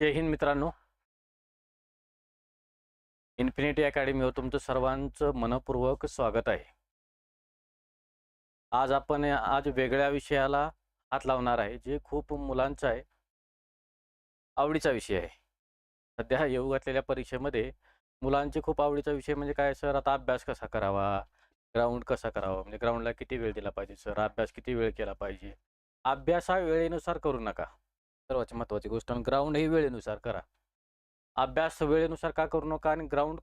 जय हिंद मित्रांनो. इन्फिनिटी अकॅडमीवर तुमचं सर्वांचं मनपूर्वक स्वागत आहे. आज आपण आज वेगळ्या विषयाला हात लावणार आहे जे खूप मुलांचा आहे. आवडीचा विषय आहे. सध्या येऊ घातलेल्या परीक्षेमध्ये मुलांचे खूप आवडीचा विषय म्हणजे काय सर आता अभ्यास कसा करावा? ग्राउंड कसा करावा? म्हणजे ग्राउंडला किती वेळ दिला पाहिजे सर अभ्यास किती वेळ केला पाहिजे? अभ्यास हा वेळेनुसार करू नका. सर्वात महत्त्वाची गोष्ट ग्राउंड हे वेळेनुसार करा. अभ्यास वेळेनुसार का करू नका आणि ग्राउंड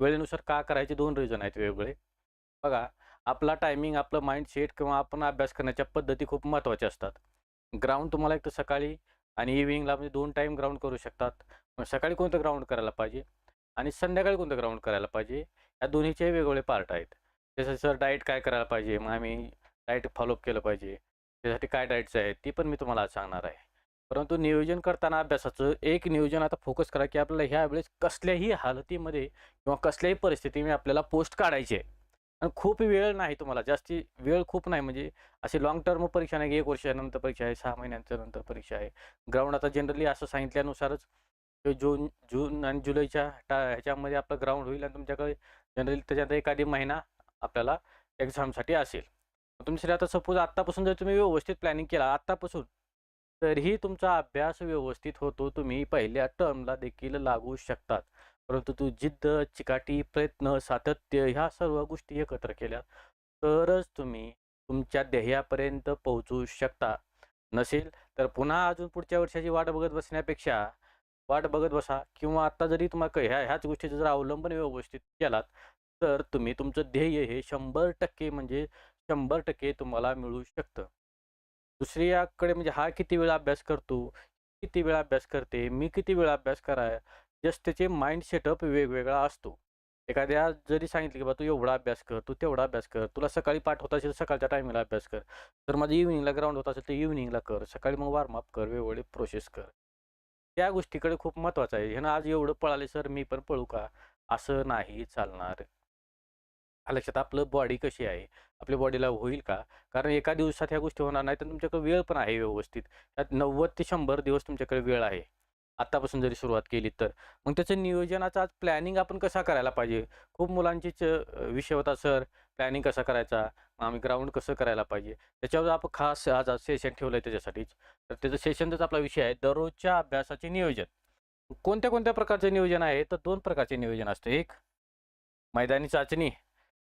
वेळेनुसार का करायचे दोन रिझन आहेत वेगवेगळे. बघा आपला टायमिंग आपलं माइंडसेट किंवा आपण अभ्यास करण्याच्या पद्धती खूप महत्त्वाच्या असतात. ग्राउंड तुम्हाला एक तर सकाळी आणि इव्हिनिंगला म्हणजे दोन टाईम ग्राउंड करू शकतात. मग सकाळी कोणतं ग्राउंड करायला पाहिजे? आणि संध्याकाळी कोणतं ग्राउंड करायला पाहिजे? या दोन्हीचे वेगवेगळे पार्ट आहेत. जसं सर डाएट काय करायला पाहिजे? मग आम्ही डाएट फॉलोअप केलं पाहिजे. त्यासाठी काय डाएटचं आहे ती पण मी तुम्हाला आज सांगणार आहे. परंतु नियोजन करताना अभ्यासाचं एक नियोजन आता फोकस करा की आपल्याला ह्या वेळेस कसल्याही हालतीमध्ये किंवा कसल्याही परिस्थितीमध्ये आपल्याला पोस्ट काढायची आहे. आणि खूप वेळ नाही तुम्हाला जास्ती वेळ खूप नाही. म्हणजे अशी लॉंग टर्म परीक्षा नाही की एक वर्षानंतर परीक्षा आहे सहा महिन्यांच्या नंतर परीक्षा आहे. ग्राउंड आता जनरली असं सांगितल्यानुसारच ते जून जून आणि जुलैच्या टा ह्याच्यामध्ये आपलं ग्राउंड होईल आणि तुमच्याकडे जनरली त्याच्यात एखादी महिना आपल्याला एक्झामसाठी असेल. तुमच्यासाठी आता सपोज आत्तापासून जर तुम्ही व्यवस्थित प्लॅनिंग केला आत्तापासून तरीही तुमचा अभ्यास व्यवस्थित होतो तुम्ही पहिल्या टर्मला देखील लागू शकतात. परंतु तू जिद्द चिकाटी प्रयत्न सातत्य ह्या सर्व गोष्टी एकत्र केल्या तरच तुम्ही तुमच्या ध्येयापर्यंत पोहोचू शकता. नसेल तर पुन्हा अजून पुढच्या वर्षाची वाट बघत बसण्यापेक्षा वाट बघत बसा किंवा आता जरी तुम्हाला ह्या ह्याच गोष्टीचं जर अवलंबन व्यवस्थित केलात तर तुम्ही तुमचं ध्येय हे शंभर टक्के म्हणजे शंभर टक्के तुम्हाला मिळू शकतं. दुसऱ्याकडे म्हणजे हा किती वेळा अभ्यास करतो किती वेळा अभ्यास करते मी किती वेळा अभ्यास कराय जस्ट त्याचे माइंड सेटअप वेगवेगळा असतो. एखाद्या जरी सांगितलं की बा तू एवढा अभ्यास कर तू तेवढा अभ्यास कर तुला सकाळी पाठ होत असेल सकाळच्या टायमिंगला अभ्यास कर तर माझं इव्हिनिंगला ग्राउंड होत असेल तर इव्हिनिंगला कर सकाळी मग वॉर्मअप कर वेगवेगळे प्रोसेस कर. त्या गोष्टीकडे खूप महत्त्वाचं आहे. ह्यानं आज एवढं पळाले सर मी पण पळू का? असं नाही चालणार. लक्षात आपलं बॉडी कशी आहे? आपल्या बॉडीला होईल का? कारण एका दिवसात ह्या गोष्टी होणार नाही तर तुमच्याकडे वेळ पण आहे व्यवस्थित. त्यात नव्वद ते शंभर दिवस तुमच्याकडे वेळ आहे. आत्तापासून जरी सुरुवात केली तर. मग त्याचं नियोजनाचा आज प्लॅनिंग आपण कसा करायला पाहिजे? खूप मुलांचीच विषय होता सर प्लॅनिंग कसा करायचा? आम्ही ग्राउंड कसं करायला पाहिजे? त्याच्यावर आपण खास आज सेशन ठेवलं आहे त्याच्यासाठीच. तर त्याचं सेशनचाच आपला विषय आहे दररोजच्या अभ्यासाचे नियोजन. कोणत्या कोणत्या प्रकारचे नियोजन आहे? तर दोन प्रकारचे नियोजन असतं. एक मैदानी चाचणी.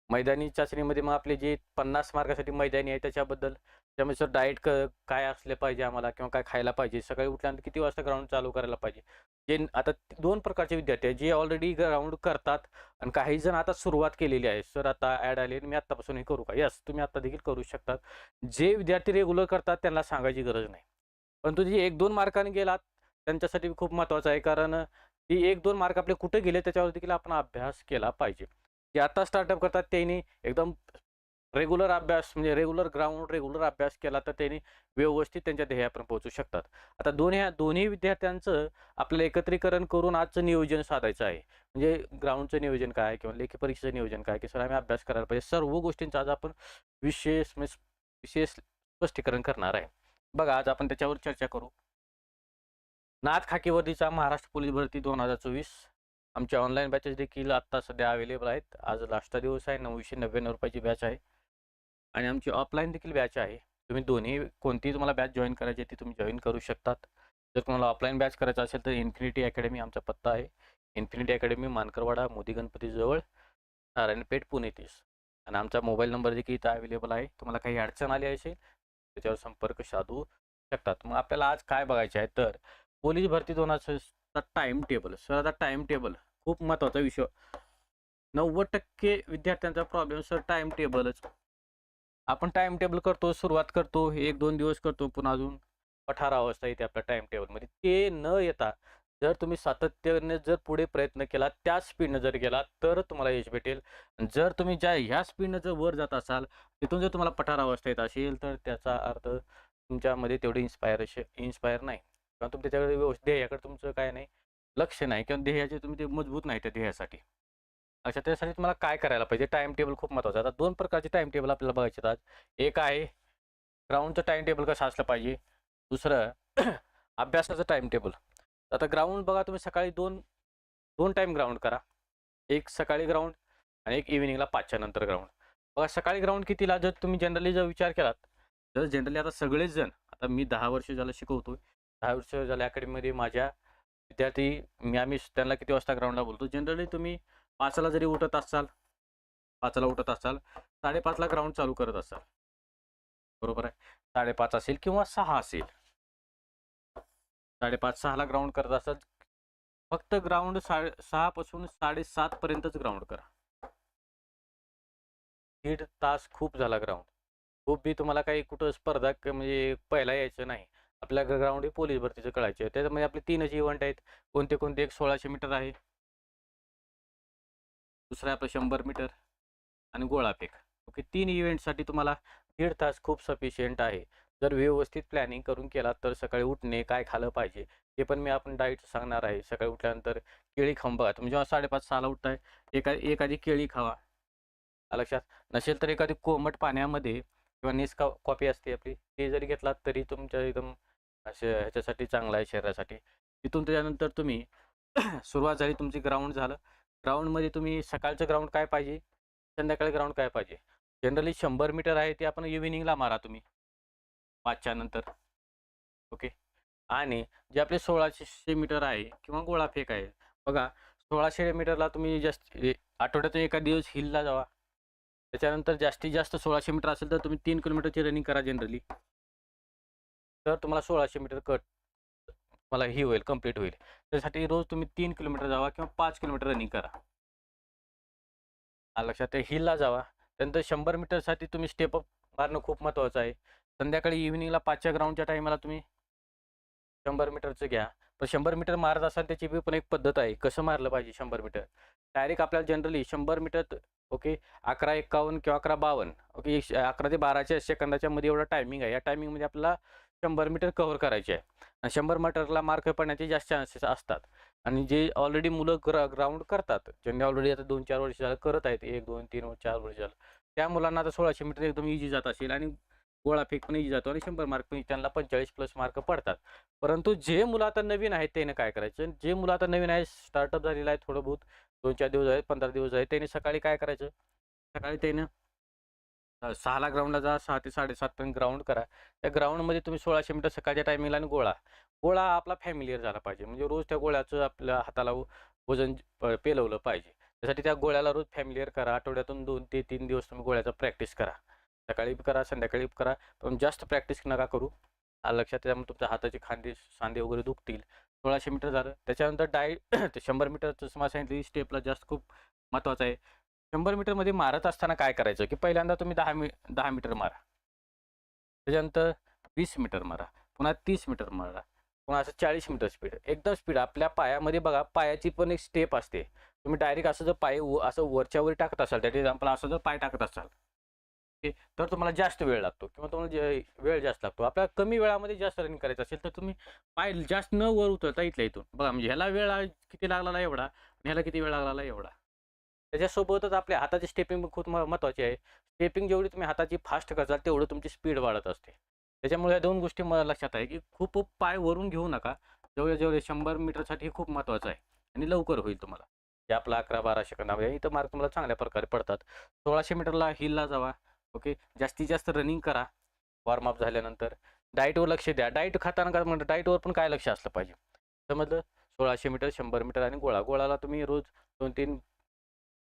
मैदानी चाचणीमध्ये मग आपले जे पन्नास मार्कासाठी मैदानी आहे त्याच्याबद्दल त्यामुळे सर डाएट क काय असले पाहिजे आम्हाला किंवा काय खायला पाहिजे? सकाळी उठल्यानंतर किती वाजता ग्राउंड चालू करायला पाहिजे? जे आता दोन प्रकारचे विद्यार्थी आहेत जे ऑलरेडी ग्राउंड करतात आणि काही जण आता सुरुवात केलेली आहे. सर आता ॲड आली मी आत्तापासून हे करू का? यस तुम्ही आत्ता देखील करू शकतात. जे विद्यार्थी रेग्युलर करतात त्यांना सांगायची गरज नाही. परंतु जे एक दोन मार्काने गेलात त्यांच्यासाठी खूप महत्त्वाचं आहे. कारण ती एक दोन मार्क आपले कुठे गेले त्याच्यावर देखील आपण अभ्यास केला पाहिजे. जे आता स्टार्टअप करतात त्यांनी एकदम रेग्युलर अभ्यास म्हणजे रेग्युलर ग्राउंड रेग्युलर अभ्यास केला तर त्यांनी व्यवस्थित त्यांच्या ध्येयापर्यंत पोहोचू शकतात. आता दोन्ही दोन्ही विद्यार्थ्यांचं आपल्याला एकत्रीकरण करून आजचं नियोजन साधायचं आहे. म्हणजे ग्राउंडचं नियोजन काय किंवा लेखी परीक्षेचं नियोजन काय की सर आम्ही अभ्यास करायला पाहिजे. सर्व गोष्टींचं आज आपण विशेष म्हणजे विशेष स्पष्टीकरण करणार आहे. बघा आज आपण त्याच्यावर चर्चा करू. नाथ खाकीवर्दीचा महाराष्ट्र पोलीस भरती दोन हजार चोवीस. आमच्या ऑनलाईन बॅचेस देखील आत्ता सध्या अवेलेबल आहेत. आज लास्टचा दिवस आहे. नऊशे नव्याण्णव रुपयाची बॅच आहे. आणि आमची ऑफलाईन देखील बॅच आहे. तुम्ही दोन्ही कोणतीही तुम्हाला बॅच जॉईन करायची आहे ती तुम्ही जॉईन करू शकतात. जर तुम्हाला ऑफलाईन बॅच करायचं असेल तर इन्फिनिटी अकॅडमी आमचा पत्ता आहे. इन्फिनिटी अकॅडमी मानकरवाडा मोदी गणपतीजवळ नारायणपेठ पुणे तीस आणि आमचा मोबाईल नंबर देखील इथं अवेलेबल आहे. तुम्हाला काही अडचण आली असेल त्याच्यावर संपर्क साधू शकतात. मग आपल्याला आज काय बघायचे आहे? तर पोलीस भरती दोन हजार टाईम टेबल सर आता टाईम टेबल खूप महत्त्वाचा विषय. नव्वद टक्के विद्यार्थ्यांचा प्रॉब्लेम सर टाईम टेबलच आपण टाईम टेबल करतो सुरुवात करतो एक दोन दिवस करतो पुन्हा अजून अठरा वाजता येते आपल्या टाईम टेबलमध्ये ते न येता जर तुम्ही सातत्याने जर पुढे प्रयत्न केला त्या स्पीडनं जर गेला तर तुम्हाला यश भेटेल. जर तुम्ही ज्या ह्या स्पीडनं जर वर जात असाल तिथून जर तुम्हाला पठार अवस्था येत असेल तर त्याचा अर्थ तुमच्यामध्ये तेवढे इन्स्पायर इन्स्पायर नाही. किंवा तुम्ही त्याच्याकडे व्यवस्थित ध्येयाकडे तुमचं काय नाही. लक्ष नाही किंवा ध्येयाचे तुम्ही ते मजबूत नाही त्या ध्येयासाठी. अच्छा त्यासाठी तुम्हाला काय करायला पाहिजे? टाइम टेबल खूप महत्त्वाचं आता दोन प्रकारचे टाइम टेबल आपल्याला बघायचे आज. एक आहे ग्राउंडचं टाईम टेबल कसं असलं पाहिजे? दुसरं अभ्यासाचं टाईम टेबल आता ग्राउंड बघा तुम्ही सकाळी दोन दोन टाइम ग्राउंड करा. एक सकाळी ग्राउंड आणि एक इव्हिनिंगला पाचच्या नंतर ग्राउंड बघा सकाळी ग्राउंड कितीला? जर तुम्ही जनरली जर विचार केलात तर जनरली आता सगळेच जण आता मी दहा वर्ष झालं शिकवतो दहा वर्ष झालं अकॅडमीमध्ये माझ्या विद्यार्थी मी आम्ही त्यांना किती वाजता ग्राउंडला बोलतो? जनरली तुम्ही पाचला जरी उठत असाल पाचला उठत असाल साडेपाचला ग्राउंड चालू करत असाल. बरोबर आहे? साडेपाच असेल किंवा सहा असेल. साडेपाच सहाला ग्राउंड करत असाल फक्त ग्राउंड साडे सहापासून साडेसात पर्यंतच ग्राउंड करा. दीड तास खूप झाला ग्राउंड खूप बी तुम्हाला काही कुठं स्पर्धा म्हणजे पहिला यायचं नाही. आपल्या ग्राउंड हे पोलीस भरतीचं कळायचे. आहे. त्याच्यामध्ये आपले तीनच इव्हेंट आहेत. कोणते कोणते? एक सोळाशे मीटर आहे. दुसरं आहे आपलं शंभर मीटर आणि गोळाफेक ओके तीन इव्हेंटसाठी तुम्हाला दीड तास खूप सफिशियंट आहे. जर व्यवस्थित प्लॅनिंग करून केला तर सकाळी उठणे काय खालं पाहिजे ते पण मी आपण डाईट सांगणार आहे. सकाळी उठल्यानंतर केळी खाऊन बघा. तुम्ही जेव्हा साडेपाच सहाला उठताय एका एखादी केळी खावा. लक्षात. नसेल तर एखादी कोमट पाण्यामध्ये किंवा नेसका कॉफी असते आपली ते जरी घेतलात तरी तुमच्या एकदम असे ह्याच्यासाठी चांगलं आहे शरीरासाठी. तिथून त्याच्यानंतर तुम्ही सुरुवात झाली तुमची ग्राउंड झालं. ग्राउंडमध्ये तुम्ही सकाळचं ग्राउंड काय पाहिजे? संध्याकाळी ग्राउंड काय पाहिजे? जनरली शंभर मीटर आहे ते आपण इव्हिनिंगला मारा तुम्ही. पाचच्या नंतर. ओके आणि जे आपले सोळाशे मीटर आहे किंवा गोळा फेक आहे. बघा सोळाशे मीटरला तुम्ही जास्त आठवड्यातून एका दिवस हिलला जावा. त्याच्यानंतर जास्तीत जास्त सोळाशे मीटर असेल तर तुम्ही तीन किलोमीटरची रनिंग करा जनरली तर तुम्हाला सोळाशे मीटर कट मला ही होईल कंप्लीट होईल. त्यासाठी रोज तुम्ही तीन किलोमीटर जावा किंवा पाच किलोमीटर रनिंग करा. लक्षात हिलला जावा. त्यानंतर शंभर मीटरसाठी तुम्ही स्टेप अप मारणं खूप महत्त्वाचं आहे. संध्याकाळी इव्हिनिंगला पाचच्या ग्राउंडच्या टायमाला तुम्ही शंभर मीटरचं घ्या. पण शंभर मीटर मारत असाल त्याची बी पण एक पद्धत आहे. कसं मारलं पाहिजे शंभर मीटर? डायरेक्ट आपल्याला जनरली शंभर मीटर ओके अकरा एक्कावन्न किंवा अकरा बावन्न ओके अकरा ते बाराच्या सेकंदाच्या मध्ये एवढा टायमिंग आहे. या टायमिंगमध्ये आपल्याला शंभर मीटर कव्हर करायचे आहे. आणि शंभर मीटरला मार्क पडण्याचे जास्त चान्सेस असतात. आणि जे ऑलरेडी मुलं ग्रा ग्राउंड करतात ज्यांनी ऑलरेडी आता दोन चार वर्ष झालं करत आहेत एक दोन तीन चार वर्ष झालं त्या मुलांना आता सोळाशे मीटर एकदम इझी जात असेल आणि गोळा फेक पण इझी जातो आणि शंभर मार्क पण त्यांना पंचेचाळीस प्लस मार्क पडतात. परंतु जे मुलं आता नवीन आहेत त्याने काय करायचं? जे मुलं आता नवीन आहे स्टार्टअप झालेलं आहे थोडं बहुत दोन चार दिवस आहेत पंधरा दिवस आहेत त्याने सकाळी काय करायचं? सकाळी त्यानं सहाला ग्राउंडला जा सहा ते साडेसात पर्यंत ग्राउंड करा. त्या ग्राउंडमध्ये तुम्ही सोळाशे मीटर सकाळच्या टायमिंगला आणि गोळा. गोळा आपला फॅमिलीयर झाला पाहिजे. म्हणजे रोज त्या गोळ्याचं आपल्या हाताला वजन पेलवलं पाहिजे. त्यासाठी त्या गोळ्याला रोज फॅमिलीयर करा. आठवड्यातून दोन ते तीन दिवस तुम्ही गोळ्याचा प्रॅक्टिस करा. सकाळी करा संध्याकाळी करा. पण जास्त प्रॅक्टिस नका करू. लक्षात त्यामुळे तुमच्या हाताचे खांदे सांदे वगैरे दुखतील. सोळाशे मीटर झालं. त्याच्यानंतर डाय ते शंभर मीटरचं मला सांगितलं स्टेपला जास्त खूप महत्त्वाचं आहे. शंभर मीटरमध्ये मारत असताना काय करायचं? की पहिल्यांदा तुम्ही दहा मी दहा मीटर मारा. त्याच्यानंतर वीस मीटर मारा. पुन्हा तीस मीटर मारा. पुन्हा असं चाळीस मीटर स्पीड एकदम स्पीड आपल्या पायामध्ये बघा पायाची पण एक स्टेप असते. तुम्ही डायरेक्ट असं जर पाय व- असं वरच्या वर टाकत असाल त्या एक्झाम्पल असं जर पाय टाकत असाल ओके तर तुम्हाला जास्त वेळ लागतो किंवा तुम्हाला जे वेळ जास्त लागतो. आपल्याला कमी वेळामध्ये जास्त रनिंग करायचं असेल तर तुम्ही पाय जास्त न वर उतरता इथल्या इथून. बघा म्हणजे ह्याला वेळ किती लागला एवढा? आणि ह्याला किती वेळ लागला एवढा? त्याच्यासोबतच आपल्या हाताची स्टेपिंग खूप म- महत्त्वाची आहे. स्टेपिंग जेवढी तुम्ही हाताची फास्ट करताल तेवढं तुमची स्पीड वाढत असते. त्याच्यामुळे या दोन गोष्टी मला लक्षात आहे की खूप पाय वरून घेऊ नका. जेवढे जेवढे शंभर मीटरसाठी खूप महत्त्वाचं आहे आणि लवकर होईल तुम्हाला. जे आपला अकरा बारा सेकंदामध्ये इथं मार्क तुम्हाला चांगल्या प्रकारे पडतात. सोळाशे मीटरला हिलला जावा ओके जास्तीत जास्त रनिंग करा वॉर्मअप झाल्यानंतर. डाएटवर लक्ष द्या. डाएट खाताना काय म्हणतात डाएटवर पण काय लक्ष असलं पाहिजे? समजलं? सोळाशे मीटर शंभर मीटर आणि गोळा. गोळाला तुम्ही रोज दोन तीन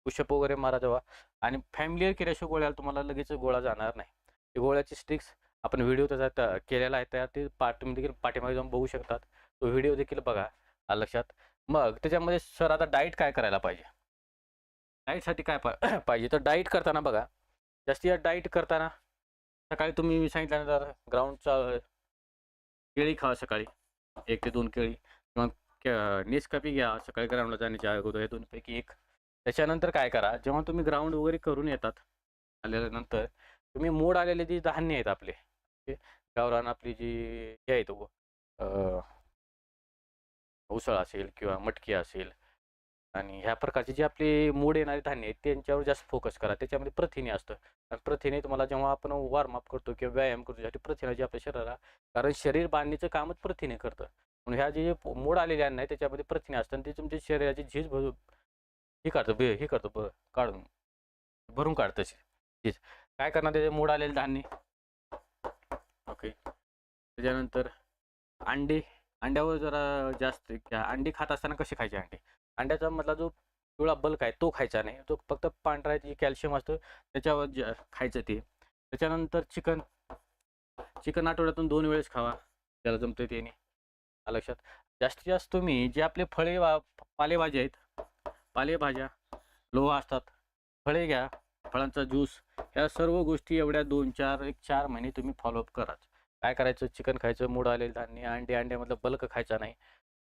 पुशअप वगैरे मारा जेव्हा आणि फॅमिलीअर केल्याशिवाय गोळ्याला तुम्हाला लगेच गोळा जाणार नाही. गोळ्याची स्टिक्स आपण व्हिडिओ त्याचा केलेला आहे त्या ते पाठ तुम्ही म्हणजे देखील पाठीमागे जाऊन बघू शकतात. तो व्हिडिओ देखील बघा लक्षात. मग त्याच्यामध्ये सर आता डाईट काय करायला पाहिजे? डाईटसाठी काय पा पाहिजे? तर डाईट करताना बघा. जास्तीत डाईट करताना सकाळी तुम्ही सांगितल्यानंतर ग्राउंडचा केळी खा सकाळी. एक ते दोन केळी. किंवा नेसकापी घ्या सकाळी ग्राउंडला जाण्याच्या अगोदर. हे दोनपैकी एक. त्याच्यानंतर काय करा जेव्हा तुम्ही ग्राउंड वगैरे करून येतात आल्यानंतर तुम्ही मोड आलेले जे धान्य आहेत आपले गावरान आपली जी हे आहेत उसळ असेल किंवा मटकी असेल आणि ह्या प्रकारचे जे आपले मोड येणारे धान्य आहेत त्यांच्यावर जास्त फोकस करा. त्याच्यामध्ये प्रथिने असतं. आणि प्रथिने तुम्हाला जेव्हा आपण वॉर्मअप करतो किंवा व्यायाम करतो त्यासाठी प्रथिनाची आपल्या शरीराला कारण शरीर बांधणीचं कामच प्रथिने करतं. म्हणून ह्या जे मोड आलेले अन्न आहे त्याच्यामध्ये प्रथिने असतात आणि ते तुमच्या शरीराची झीज भरू हे करतो बे हे करतो ब काढून. भरून काढतं शे- काय करणार त्याचे मोड आलेले धान्य. ओके त्याच्यानंतर अंडी अंड्यावर जरा जास्त अंडी खात असताना कसे खायचे अंडे? अंड्याचा मधला जो पिवळा बल्क आहे तो खायचा नाही. तो फक्त पांढरा जे कॅल्शियम असतो त्याच्यावर खायचं ते. त्याच्यानंतर चिकन. चिकन आठवड्यातून दोन वेळेस खावा. त्याला जमतं त्याने. लक्षात? जास्तीत जास्त तुम्ही जे आपले फळे वा पालेभाज्या आहेत पालेभाज्या लोह असतात. फळे घ्या फळांचा ज्यूस या सर्व गोष्टी एवढ्या दोन चार एक चार महिने तुम्ही फॉलोअप कराच. काय करायचं? चिकन खायचं मूड आलेलं धान्य अंडे अंड्यामधलं बल्क खायचा नाही.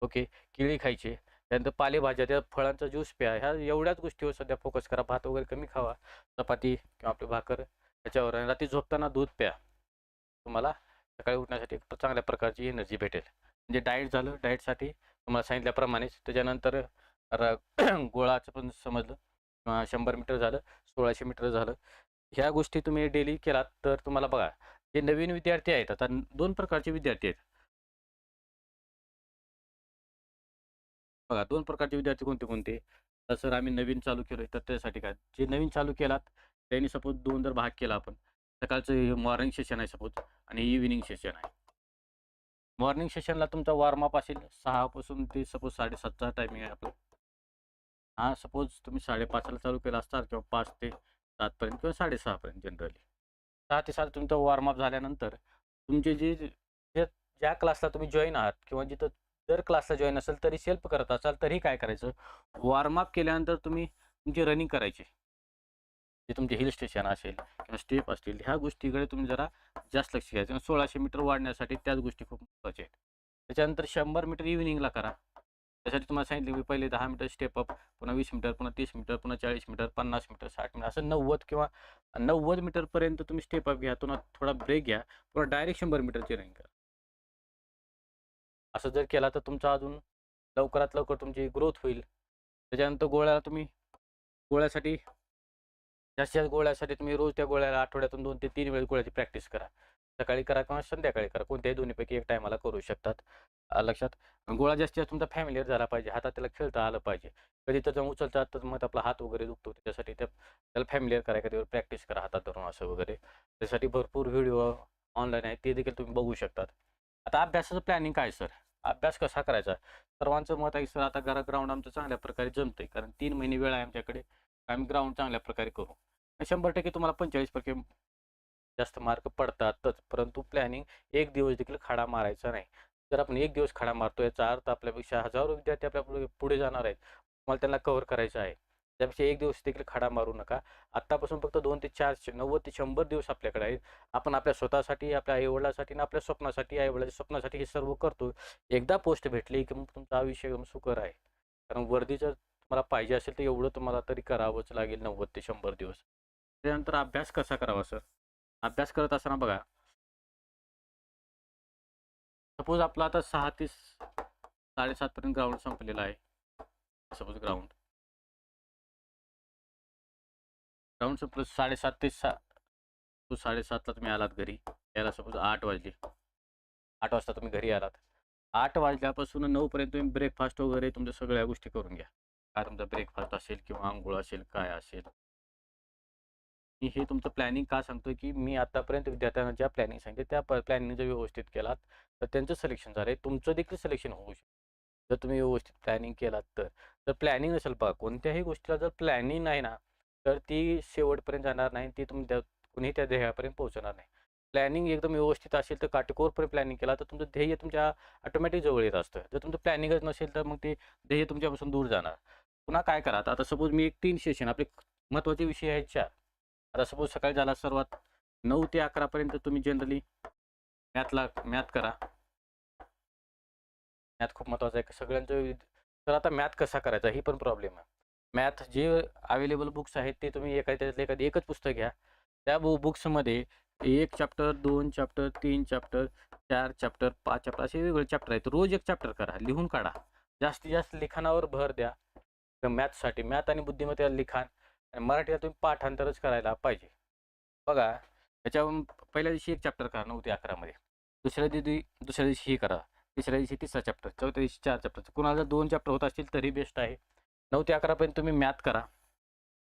ओके केळी खायचे. त्यानंतर पालेभाज्या त्या फळांचा ज्यूस प्या. ह्या एवढ्याच गोष्टीवर सध्या फोकस करा. भात वगैरे कमी खावा. चपाती किंवा आपली भाकर त्याच्यावर रात्री झोपताना दूध प्या. तुम्हाला सकाळी उठण्यासाठी चांगल्या प्रकारची एनर्जी भेटेल. म्हणजे डाएट झालं डाएटसाठी तुम्हाला सांगितल्याप्रमाणेच. त्याच्यानंतर र गोळाचं पण समजलं. किंवा शंभर मीटर झालं सोळाशे मीटर झालं. ह्या गोष्टी तुम्ही डेली केलात तर तुम्हाला बघा जे नवीन विद्यार्थी आहेत आता दोन प्रकारचे विद्यार्थी आहेत. बघा दोन प्रकारचे विद्यार्थी कोणते कोणते? तर सर आम्ही नवीन चालू केलो तर त्यासाठी काय? जे नवीन चालू केलात त्यांनी सपोज दोन जर भाग केला आपण सकाळचं मॉर्निंग सेशन आहे सपोज आणि इव्हिनिंग सेशन आहे. मॉर्निंग सेशनला तुमचा वॉर्मअप असेल सहापासून ते सपोज साडेसातचा टायमिंग आहे आपला. हां सपोज तुम्ही साडेपाचला चालू केला असता किंवा पाच ते सातपर्यंत किंवा साडेसहापर्यंत जनरली सहा ते सात तुमचा वॉर्मअप झाल्यानंतर तुमचे जे ज्या क्लासला तुम्ही जॉईन आहात किंवा जिथं जर क्लासला जॉईन असेल तरी सेल्फ करत असाल तरी काय करायचं? वॉर्मअप केल्यानंतर तुम्ही तुमची रनिंग करायची. जे तुमचे हिल स्टेशन असेल किंवा स्टेप असतील ह्या गोष्टीकडे तुम्ही जरा जास्त लक्ष घ्यायचं आणि सोळाशे मीटर वाढण्यासाठी त्याच गोष्टी खूप महत्त्वाच्या आहेत. त्याच्यानंतर शंभर मीटर इव्हिनिंगला करा. त्यासाठी तुम्हाला सांगितलं की पहिले दहा मीटर स्टेप अप पुन्हा वीस मीटर पुन्हा तीस मीटर पुन्हा चाळीस मीटर पन्नास मीटर साठ मीटर असं नव्वद किंवा नव्वद मीटरपर्यंत तुम्ही स्टेप अप घ्या पुन्हा थोडा ब्रेक घ्या पुन्हा डायरेक्ट शंभर मीटरची रनिंग करा. असं जर केला तर तुमचा अजून लवकरात लवकर तुमची ग्रोथ होईल. त्याच्यानंतर गोळ्याला तुम्ही गोळ्यासाठी जास्तीत जास्त गोळ्यासाठी तुम्ही रोज त्या गोळ्याला आठवड्यातून दोन ते तीन वेळेस गोळ्याची प्रॅक्टिस करा. सकाळी करा किंवा संध्याकाळी करा. कोणत्याही दोन्हीपैकी एक टायमाला करू शकतात. लक्षात. गोळा जास्तीत जास्त तुमचा फॅमिलीअर झाला पाहिजे. हातात त्याला खेळता आलं पाहिजे. कधी तर जाऊन उचलता तर मग आपला हात वगैरे दुखतो त्याच्यासाठी त्या त्याला फॅमिलीअर करा. कधी प्रॅक्टिस करा हातात धरून असं वगैरे. त्यासाठी भरपूर व्हिडिओ ऑनलाईन आहे ते देखील तुम्ही बघू शकतात. आता अभ्यासाचं प्लॅनिंग काय सर अभ्यास कसा करायचा? सर्वांचं मत आहे सर आता घरा ग्राउंड आमचं चांगल्या प्रकारे जमतंय. कारण तीन महिने वेळ आहे आमच्याकडे. आम्ही ग्राउंड चांगल्या प्रकारे करू. शंभर टक्के तुम्हाला पंचेचाळीस टक्के जास्त मार्क पडतातच. परंतु प्लॅनिंग एक दिवस देखील खाडा मारायचा नाही. जर आपण एक दिवस खाडा मारतो याचा अर्थ आपल्यापेक्षा हजारो विद्यार्थी आपल्या पुढे जाणार आहेत. मला त्यांना कव्हर करायचं आहे. त्यापेक्षा एक दिवस देखील खाडा मारू नका. आत्तापासून फक्त दोन ते चार नव्वद ते शंभर दिवस आपल्याकडे आहेत. आपण आपल्या स्वतःसाठी आपल्या आईवडिलासाठी आणि आपल्या स्वप्नासाठी आईवडिलाच्या स्वप्नासाठी हे सर्व करतो एकदा पोस्ट भेटली की मग तुमचं आयुष्य एकदम सुकर आहे. कारण वर्दी जर तुम्हाला पाहिजे असेल तर एवढं तुम्हाला तरी करावंच लागेल नव्वद ते शंभर दिवस. त्यानंतर अभ्यास कसा करावा सर? अभ्यास करत असताना बघा. सपोज आपला आता सहा ते साडेसात पर्यंत ग्राउंड संपलेला आहे. सपोज ग्राउंड ग्राउंड संपलं साडेसात ते सा तो साडेसातला तुम्ही आलात घरी. याला सपोज आठ वाजले. आठ वाजता तुम्ही घरी आलात. आठ वाजल्यापासून नऊपर्यंत तुम्ही ब्रेकफास्ट वगैरे तुमच्या सगळ्या गोष्टी करून घ्या. काय तुमचा ब्रेकफास्ट असेल किंवा आंघोळ असेल काय असेल. मी हे तुमचं प्लॅनिंग का सांगतो की मी आतापर्यंत विद्यार्थ्यांना ज्या प्लॅनिंग सांगितले त्या प्लॅनिंग जर व्यवस्थित केलात तर त्यांचं सिलेक्शन झालं आहे तुमचं देखील सिलेक्शन होऊ शकतं. जर तुम्ही व्यवस्थित प्लॅनिंग केलात तर. जर प्लॅनिंग नसेल बघा कोणत्याही गोष्टीला जर प्लॅनिंग नाही ना तर ती शेवटपर्यंत जाणार नाही ती तुम्ही त्या कुणीही त्या ध्येयापर्यंत पोहोचणार नाही. प्लॅनिंग एकदम व्यवस्थित असेल तर काटेकोरपणे प्लॅनिंग केला तर तुमचं ध्येय तुमच्या ऑटोमॅटिक जवळ येत असतं. जर तुमचं प्लॅनिंगच नसेल तर मग ते ध्येय तुमच्यापासून दूर जाणार. पुन्हा काय करा आता सपोज मी एक तीन सेशन आपले महत्त्वाचे विषय आहेत चार. आता सपोज सकाळी झाला सर्वात नऊ ते अकरापर्यंत तुम्ही जनरली मॅथला मॅथ करा. मॅथ खूप महत्त्वाचं आहे. सगळ्यांचं तर आता मॅथ कसा करायचा? ही पण प्रॉब्लेम आहे. मॅथ जे अवेलेबल बुक्स आहेत ते तुम्ही एका त्याच्यातलं एखादं एकच पुस्तक घ्या. त्या बु बुक्समध्ये एक चॅप्टर दोन चॅप्टर तीन चॅप्टर चार चॅप्टर पाच चॅप्टर असे वेगवेगळे चॅप्टर आहेत. रोज एक चॅप्टर करा. लिहून काढा. जास्तीत जास्त लिखाणावर भर द्या. मॅथसाठी मॅथ आणि बुद्धिमत्ता लिखाण. मराठीला तुम्ही पाठांतरच करायला पाहिजे. बघा त्याच्यावरून पहिल्या दिवशी एक चॅप्टर करा नऊ ते अकरामध्ये दुसऱ्या दिवशी दुसऱ्या दिवशी हे करा. तिसऱ्या दिवशी तिसरा चॅप्टर चौथ्या दिवशी चार चॅप्टर कुणाला जर दोन चॅप्टर होत असतील तरी बेस्ट आहे. नऊ ते अकरापर्यंत तुम्ही मॅथ करा.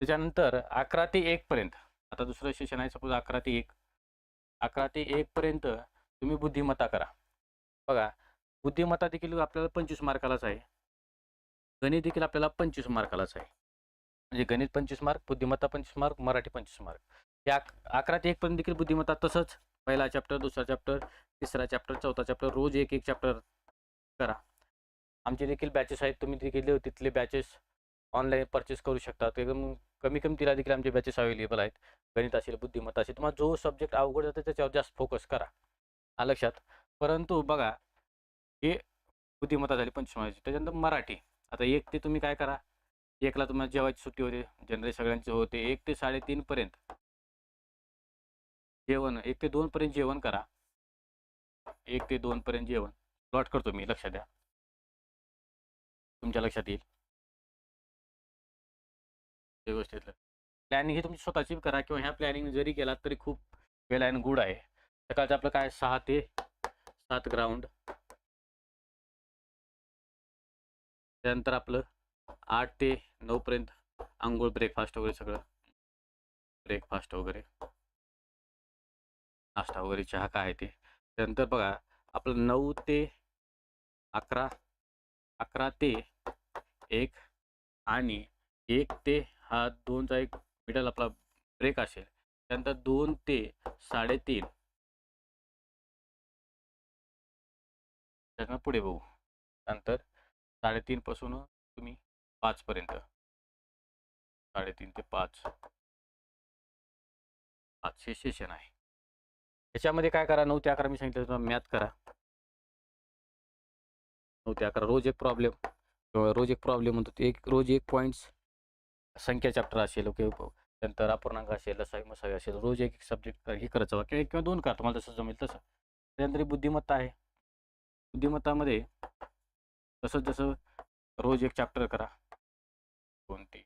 त्याच्यानंतर अकरा ते एकपर्यंत आता दुसरं सेशन आहे सपोज अकरा ते एक. अकरा ते एकपर्यंत तुम्ही बुद्धिमत्ता करा. बघा बुद्धिमत्ता देखील आपल्याला पंचवीस मार्कालाच आहे. गणित देखील आपल्याला पंचवीस मार्कालाच आहे. म्हणजे गणित पंचवीस मार्क बुद्धिमत्ता पंचवीस मार्क मराठी पंचवीस मार्क. या अकरा ते एकपर्यंत देखील बुद्धिमत्ता तसंच. पहिला चॅप्टर दुसरा चॅप्टर तिसरा चॅप्टर चौथा चॅप्टर रोज एक एक चॅप्टर करा. आमचे देखील बॅचेस आहेत तुम्ही देखील तिथले बॅचेस ऑनलाईन परचेस करू शकता. एकदम कमी किमतीला देखील आमचे बॅचेस अवेलेबल आहेत. गणित असेल बुद्धिमत्ता असेल तुम्हाला जो सब्जेक्ट अवघड जातो त्याच्यावर जास्त फोकस करा. आ लक्षात. परंतु बघा हे बुद्धिमत्ता झाली पंचवीस त्याच्यानंतर मराठी. आता एक ते तुम्ही काय करा? एकला तुम्हाला जेवायची सुट्टी होते जनरली सगळ्यांचे होते एक ते साडेतीन पर्यंत. जेवण एक ते दोन पर्यंत जेवण करा. एक ते दोन पर्यंत जेवण. प्लॉट करतो मी लक्षात द्या. तुमच्या लक्षात येईल. व्यवस्थित. प्लॅनिंग ही तुमची स्वतःची करा किंवा ह्या प्लॅनिंग जरी केलात तरी खूप वेल अँड गुड आहे. सकाळचं आपलं काय? सहा ते सात ग्राउंड त्यानंतर आपलं आठ ते नऊपर्यंत आंघोळ ब्रेकफास्ट वगैरे सगळं. ब्रेकफास्ट वगैरे. नाश्ता वगैरे चहा काय आहे ते. त्यानंतर बघा आपलं नऊ ते अकरा अकरा ते एक आणि एक ते हा दोनचा एक मिडल आपला ब्रेक असेल. त्यानंतर दोन ते साडेतीन. त्यांना पुढे बघू. नंतर साडेतीनपासून तुम्ही पाचपर्यंत साडेतीन ते पाच. पाचशे सेशन आहे. त्याच्यामध्ये काय करा नऊ ते अकरा मी सांगितलं तुम्हाला मॅथ करा. नऊ ते अकरा रोज एक प्रॉब्लेम किंवा रोज एक प्रॉब्लेम म्हणतो ते एक रोज एक पॉईंट्स संख्या चॅप्टर असेल ओके त्यानंतर अपूर्णांक असेल लसाई मसाई असेल रोज एक सब्जेक्ट हे करत जावा किंवा एक किंवा दोन करा तुम्हाला जसं जमेल तसं. त्यानंतर बुद्धिमत्ता आहे. बुद्धिमत्तामध्ये तसंच जसं रोज एक चॅप्टर करा कोणती?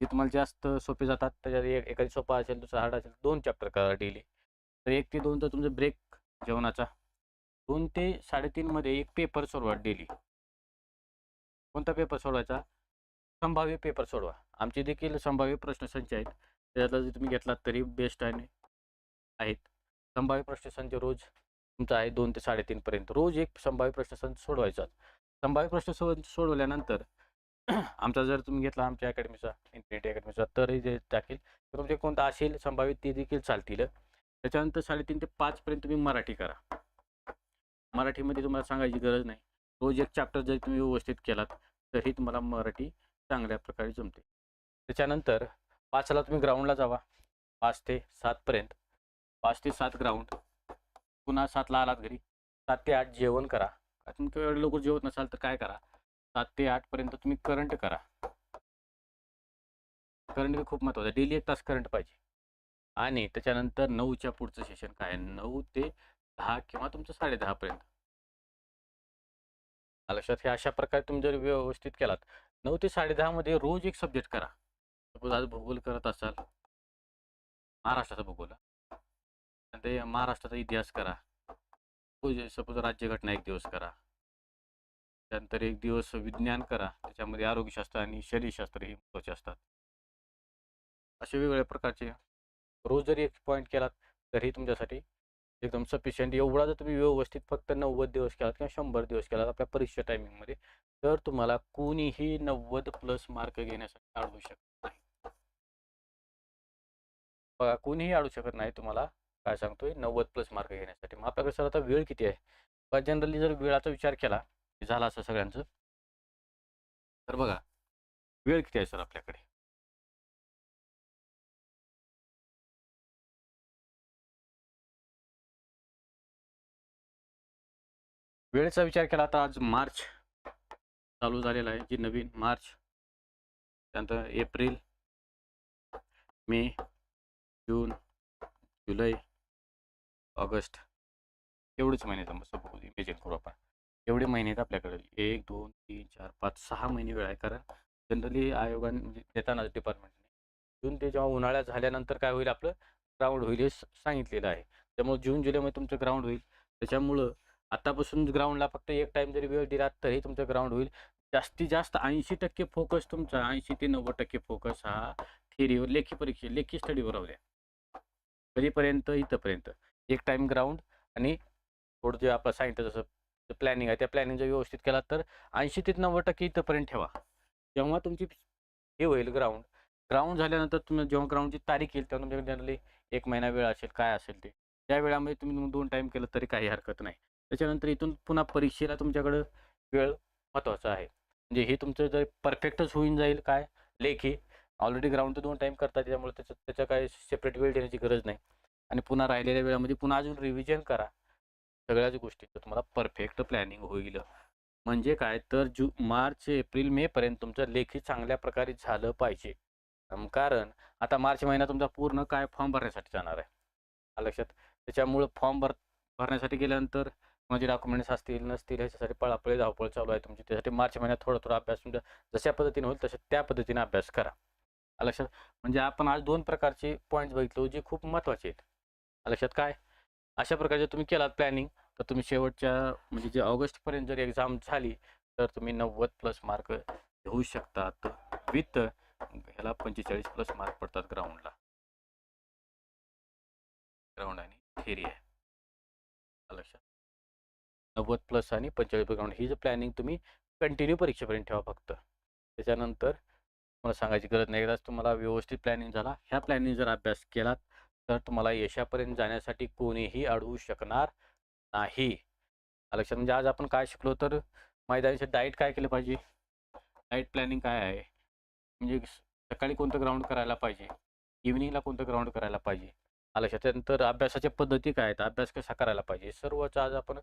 जे तुम्हाला जास्त सोपे जातात त्याच्यात एक एखादी सोपा असेल दुसरा हार्ड असेल दोन चॅप्टर करा डेली तर एक ते दोनचा तुमचं ब्रेक जेवणाचा. दोन ते साडेतीनमध्ये एक पेपर सोडवा डेली कोणता पेपर सोडवायचा? संभाव्य पेपर सोडवा. आमचे देखील संभाव्य प्रश्नसंच आहेत. त्याच्यातला जर तुम्ही घेतलात तरी बेस्ट आहे आहेत. संभाव्य प्रश्नसंच रोज तुमचा आहे दोन ते साडेतीनपर्यंत रोज एक संभाव्य प्रश्नसंच सोडवायचा. संभाव्य प्रश्न सो सोडवल्यानंतर आमचा जर तुम्ही घेतला आमच्या अकॅडमीचा इंटरनेट अकॅडमीचा तरी जे टाकेल तर तुमचे कोणता असेल संभावित ते देखील चालतील. त्याच्यानंतर साडेतीन ते पाचपर्यंत तुम्ही मराठी करा. मराठीमध्ये तुम्हाला सांगायची गरज नाही. रोज एक चॅप्टर जरी तुम्ही व्यवस्थित केलात तरी तुम्हाला मराठी चांगल्या प्रकारे जमते. त्याच्यानंतर पाचला तुम्ही ग्राउंडला जावा. पाच ते सातपर्यंत पाच ते सात ग्राउंड पुन्हा सातला आलात घरी. सात ते आठ जेवण करा. तुम्ही वेळ लवकर जेवत नसाल तर काय करा? सात ते आठपर्यंत तुम्ही करंट करा. करंट खूप महत्त्वाचं आहे. डेली एक तास करंट पाहिजे. आणि त्याच्यानंतर नऊच्या पुढचं सेशन काय आहे? नऊ ते दहा किंवा तुमचं साडे दहापर्यंत लक्षात? हे अशा प्रकारे तुम्ही जर व्यवस्थित केलात नऊ ते साडे दहामध्ये रोज एक सब्जेक्ट करा. सपोज आज भूगोल करत असाल. महाराष्ट्राचा भूगोल. ते महाराष्ट्राचा इतिहास करा. सपोज राज्यघटना एक दिवस करा. त्यानंतर एक दिवस विज्ञान करा त्याच्यामध्ये आरोग्यशास्त्र आणि शरीरशास्त्र हे महत्त्वाचे असतात. असे वेगवेगळ्या प्रकारचे रोज जरी एक पॉईंट केलात तरी तुमच्यासाठी एकदम सफिशियंट एवढा जर तुम्ही व्यवस्थित फक्त नव्वद दिवस केलात किंवा शंभर दिवस केलात आपल्या परीक्षा टायमिंगमध्ये तर तुम्हाला कोणीही नव्वद प्लस मार्क घेण्यासाठी अडवू शकत नाही. बघा कोणीही अडू शकत नाही तुम्हाला काय सांगतोय? नव्वद प्लस मार्क घेण्यासाठी. मग आपल्याकडे सर आता वेळ किती आहे? जनरली जर वेळाचा विचार केला झाला असं सगळ्यांचं? तर बघा वेळ किती आहे सर आपल्याकडे? वेळेचा विचार केला तर आज मार्च चालू झालेला आहे जी नवीन मार्च त्यानंतर एप्रिल मे जून जुलै ऑगस्ट एवढेच महिने मग सपोज इमेजिन करू आपण. एवढे महिने आहेत आपल्याकडे. एक दोन तीन चार पाच सहा महिने वेळ आहे. कारण जनरली आयोगाने म्हणजे देतानाच डिपार्टमेंटने जून ते जेव्हा उन्हाळ्यात झाल्यानंतर काय होईल आपलं? ग्राउंड होईल हे सांगितलेलं आहे. त्यामुळे जून जुलैमध्ये तुमचं ग्राउंड होईल. त्याच्यामुळं आतापासून ग्राउंडला फक्त एक टाइम जरी वेळ दिला तरी तुमचं ग्राउंड होईल. जास्तीत जास्त ऐंशी टक्के फोकस तुमचा ऐंशी ते नव्वद टक्के फोकस हा थिअरीवर लेखी परीक्षे लेखी स्टडीवर राहू द्या कधीपर्यंत? इथंपर्यंत. एक टाइम ग्राउंड आणि थोडं जे आपलं सांगितलं जसं प्लॅनिंग आहे. त्या प्लॅनिंग जर व्यवस्थित केला तर ऐंशी ते नव्वद टक्के इथंपर्यंत ठेवा. जेव्हा तुमची हे होईल ग्राउंड ग्राउंड झाल्यानंतर तुम्ही जेव्हा ग्राउंडची तारीख येईल तेव्हा तुमच्याकडे जनरली एक महिना वेळ असेल काय असेल ते. त्या वेळामध्ये तुम्ही दोन टाईम केलं तरी काही हरकत नाही. त्याच्यानंतर इथून पुन्हा परीक्षेला तुमच्याकडं वेळ महत्त्वाचा आहे. म्हणजे हे तुमचं जर परफेक्टच होऊन जाईल काय? लेखी ऑलरेडी ग्राउंड तर दोन टाईम करतात त्याच्यामुळे त्याचं त्याचं काय सेपरेट वेळ देण्याची गरज नाही. आणि पुन्हा राहिलेल्या वेळामध्ये पुन्हा अजून रिव्हिजन करा. सगळ्याच गोष्टीचं तुम्हाला परफेक्ट प्लॅनिंग होईल. म्हणजे काय? तर जू मार्च एप्रिल मे पर्यंत तुमचं लेखी चांगल्या प्रकारे झालं पाहिजे. कारण आता मार्च महिना तुमचा पूर्ण काय? फॉर्म भरण्यासाठी जाणार आहे. लक्षात? त्याच्यामुळं फॉर्म भर भरण्यासाठी गेल्यानंतर म्हणजे माझे डॉक्युमेंट्स असतील नसतील ह्याच्यासाठी पळापळी धावपळ चालू आहे तुमची. त्यासाठी मार्च महिन्यात थोडा थोडा अभ्यास तुमच्या जशा पद्धतीने होईल तशा त्या पद्धतीने अभ्यास करा. लक्षात? म्हणजे आपण आज दोन प्रकारचे पॉईंट्स बघितलो जे खूप महत्त्वाचे आहेत. लक्षात काय? अशा प्रकारचे तुम्ही केलात प्लॅनिंग तर तुम्ही शेवटच्या म्हणजे जे ऑगस्टपर्यंत जर एक्झाम झाली तर तुम्ही नव्वद प्लस मार्क घेऊ शकतात. विथ ह्याला पंचेचाळीस प्लस मार्क पडतात ग्राउंडला ग्राउंड आणि थेरी आहे. लक्षात? नव्वद प्लस आणि पंचेचाळीस ग्राउंड ही जर प्लॅनिंग तुम्ही कंटिन्यू परीक्षेपर्यंत ठेवा फक्त. त्याच्यानंतर मला सांगायची गरज नाही. एकदाच तुम्हाला व्यवस्थित प्लॅनिंग झाला. ह्या प्लॅनिंग जर अभ्यास केलात तर तुम्हाला यशापर्यंत जाण्यासाठी कोणीही अडवू शकणार नाही. लक्षात म्हणजे आज आपण काय शिकलो तर मैदानाचे डाईट काय केलं पाहिजे? डाईट प्लॅनिंग काय आहे? म्हणजे सकाळी कोणतं ग्राउंड करायला पाहिजे? इव्हिनिंगला कोणतं ग्राउंड करायला पाहिजे? आलं लक्षात त्यानंतर अभ्यासाच्या पद्धती काय आहेत? अभ्यास कसा करायला पाहिजे? सर्वच आज आपण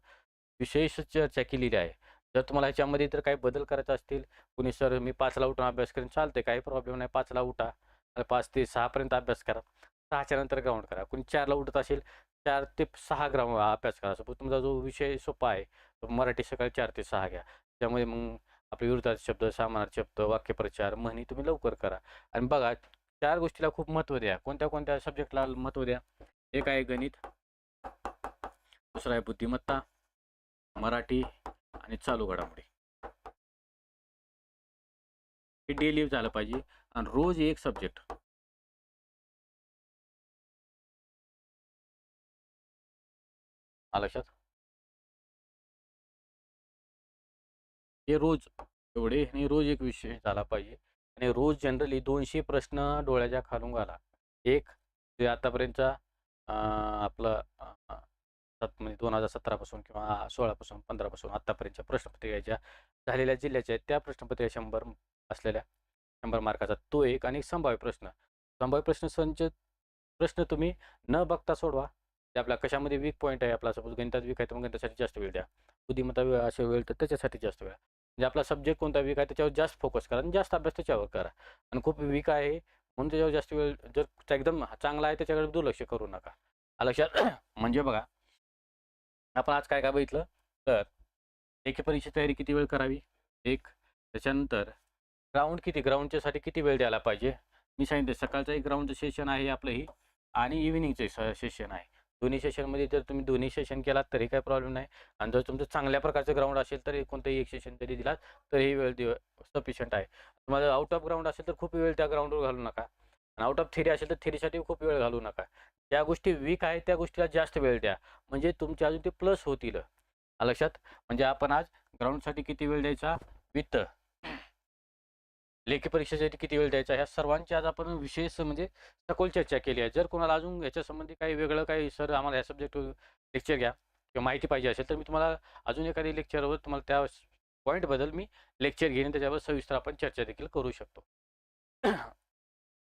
विशेष चर्चा केलेली आहे. जर तुम्हाला ह्याच्यामध्ये तर काही बदल करायचे असतील कुणी सर मी पाचला उठून अभ्यास करेन. चालते काही प्रॉब्लेम नाही. पाचला उठा. पाच ते सहापर्यंत अभ्यास करा. सहाच्या नंतर ग्राउंड करा. कोणी चारला उठत असेल चार ते सहा ग्राउंड अभ्यास करा. सपोज तुमचा जो विषय सोपा आहे तो मराठी सकाळी चार ते सहा घ्या. त्यामुळे मग आपले विरुद्धाचे शब्द सामानाचे शब्द वाक्यप्रचार म्हणी तुम्ही लवकर करा. आणि बघा चार गोष्टीला खूप महत्त्व द्या. कोणत्या कोणत्या सब्जेक्टला महत्त्व द्या? एक आहे गणित. दुसरा आहे बुद्धिमत्ता मराठी आणि चालू घडामोडी. हे डेली झालं पाहिजे. आणि रोज एक सब्जेक्ट लक्षात? हे रोज एवढे आणि रोज एक विषय झाला पाहिजे. आणि रोज जनरली दोनशे प्रश्न डोळ्याच्या खालून घाला. एक जे आतापर्यंतचा आपलं म्हणजे दोन हजार सतरापासून किंवा सोळापासून पंधरापासून आत्तापर्यंतच्या प्रश्नपत्रिकेच्या झालेल्या जिल्ह्याच्या आहेत त्या प्रश्नपत्रिका शंभर असलेल्या शंभर मार्काचा तो एक आणि संभाव्य प्रश्न. संभाव्य प्रश्न संच प्रश्न तुम्ही न बघता सोडवा. ते आपला कशामध्ये वीक पॉईंट आहे आपला सपोज गणितात वीक आहे तर मग गणितासाठी जास्त वेळ द्या. बुद्धिमत्ता वेळ असे वेळ तर त्याच्यासाठी जास्त वेळ. म्हणजे आपला सब्जेक्ट कोणता वीक आहे त्याच्यावर जास्त फोकस करा आणि जास्त अभ्यास त्याच्यावर करा. आणि खूप वीक आहे म्हणून त्याच्यावर जास्त वेळ जर एकदम चांगला आहे त्याच्याकडे दुर्लक्ष करू नका. लक्षात म्हणजे बघा आपण आज काय काय बघितलं? तर एके परीक्षेची तयारी किती वेळ करावी? एक त्याच्यानंतर ग्राउंड किती? ग्राउंडच्यासाठी किती वेळ द्यायला पाहिजे? मी सांगितलं सकाळचं एक ग्राउंडचं सेशन आहे आपलं ही आणि इव्हिनिंगचं सेशन आहे. दोन्ही सेशनमध्ये जर तुम्ही दोन्ही सेशन केलात तरी काही प्रॉब्लेम नाही. आणि जर तुमचं चांगल्या प्रकारचं ग्राउंड असेल तर कोणतंही एक सेशन जरी दिलात तरीही वेळ दिव सफिशियंट आहे. तुम्हाला आउट ऑफ ग्राउंड असेल तर खूप वेळ त्या ग्राउंडवर घालू नका. आणि आउट ऑफ थेरी असेल तर थेरीसाठी खूप वेळ घालू नका. ज्या गोष्टी वीक आहेत त्या गोष्टीला जास्त वेळ द्या. म्हणजे तुमचे अजून ते प्लस होतील. लक्षात? म्हणजे आपण आज ग्राउंडसाठी किती वेळ द्यायचा? विथ लेखी परीक्षेसाठी किती वेळ द्यायचा? ह्या सर्वांची आज आपण विशेष म्हणजे सखोल चर्चा केली आहे. जर कोणाला अजून याच्यासंबंधी काही वेगळं काही सर आम्हाला या सब्जेक्ट लेक्चर घ्या किंवा माहिती पाहिजे असेल तर मी तुम्हाला अजून एखादी लेक्चरवर तुम्हाला त्या पॉईंटबद्दल मी लेक्चर घेईन त्याच्यावर सविस्तर आपण चर्चा देखील करू शकतो.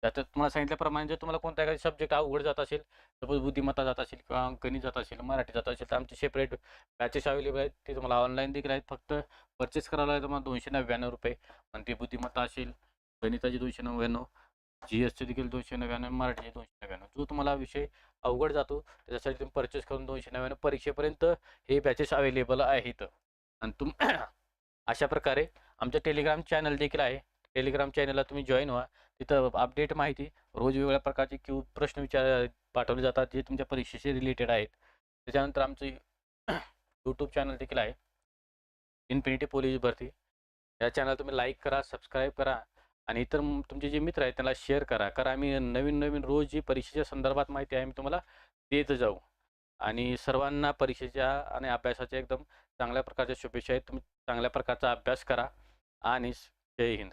त्यात तुम्हाला सांगितल्याप्रमाणे जर तुम्हाला कोणता एखादा सब्जेक्ट अवघड जात असेल सपोज बुद्धिमत्ता जात असेल किंवा गणित जात असेल मराठी जात असेल तर आमचे सेपरेट बॅचेस अवेलेबल आहेत. ते तुम्हाला ऑनलाईन देखील आहेत. फक्त परचेस करायला लागेल तुम्हाला दोनशे नव्याण्णव रुपये. आणि ते बुद्धिमत्ता असेल गणिताचे दोनशे नव्याण्णव जी एसचे देखील दोनशे नव्याण्णव मराठीचे दोनशे नव्याण्णव. जो तुम्हाला विषय अवघड जातो त्याच्यासाठी तुम्ही परचेस करून दोनशे नव्याण्णव परीक्षेपर्यंत हे बॅचेस अवेलेबल आहेत. आणि तुम अशा प्रकारे आमचं टेलिग्राम चॅनल देखील आहे. टेलिग्राम चॅनलला तुम्ही जॉईन व्हा. तिथं अपडेट माहिती रोज वेगवेगळ्या प्रकारचे क्यू प्रश्न विचार पाठवले जातात जे तुमच्या परीक्षेशी रिलेटेड आहेत. त्याच्यानंतर आमचं यूट्यूब चॅनल देखील आहे. इन्फिनिटी पोलीस भरती. या चॅनल तुम्ही लाईक करा सबस्क्राईब करा आणि इतर तुमचे जे मित्र आहेत त्यांना शेअर करा. कारण आम्ही नवीन नवीन रोज जी परीक्षेच्या संदर्भात माहिती आहे आम्ही तुम्हाला देत जाऊ. आणि सर्वांना परीक्षेच्या आणि अभ्यासाच्या एकदम चांगल्या प्रकारच्या शुभेच्छा आहेत. तुम्ही चांगल्या प्रकारचा अभ्यास करा. आणि जय हिंद.